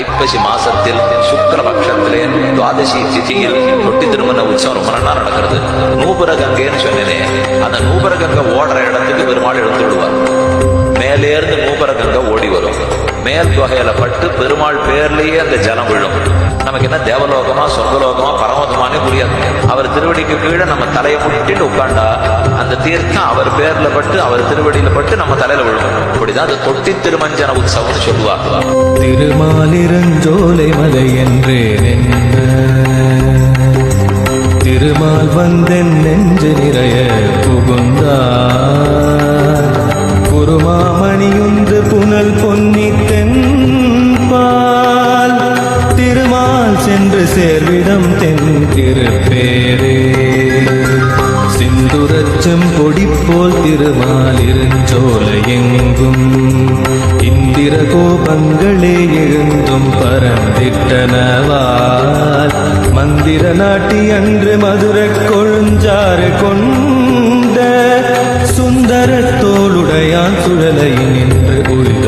ஐப்பசி மாசத்தில் சுக்லபக்ஷத்திலே துவாதசி திதியில் தொட்டி திருமண உற்சவம் ரொம்ப நல்லா நடக்கிறது. நூபுர கங்கைன்னு சொன்னேனே அந்த நூபுர கங்கை ஓடுற இடத்துக்கு பெருமாள் எடுத்து விடுவார். மேலேருந்து நூபுர கங்கை ஓடி வரும். மேல் தொகையில பட்டு பெருமாள் பேர்லயே அந்த ஜலம் விழும். நமக்கு என்ன தேவலோகமா சொர்க்கலோகமா பரமதமானே புரியாது. அவர் திருவடிக்கு கீழே நம்ம தலையை முட்டிட்டு உட்காண்டா அந்த தீர்த்தம் அவர் பேர்ல பட்டு அவர் திருவடியில பட்டு நம்ம தலையில விழும். அப்படிதான் அது தொட்டி திருமஞ்சன உற்சவம்னு சொல்லுவாங்க. திருமாலிருஞ்சோலை மலை என்றேன் திருமால் வந்தென் நெஞ்சு நிறைய புகுந்தா குருமாமணியுந்து புனல் பொன்னி தென்பால். திருமால் சென்று சேர்விடம் தென் திருப்பேரே. சிந்துரச்சம் கொடி போல் திருமாலிருஞ்சோலை எங்கும் இந்திர கோபங்களே எழுந்தும் பரந்திட்டனவால். மந்திர நாட்டி அன்று மதுர கொழுஞ்சாறு கொண்ட சுந்தர தோளுடையான் சுழலை நின்று உயிர்ந்த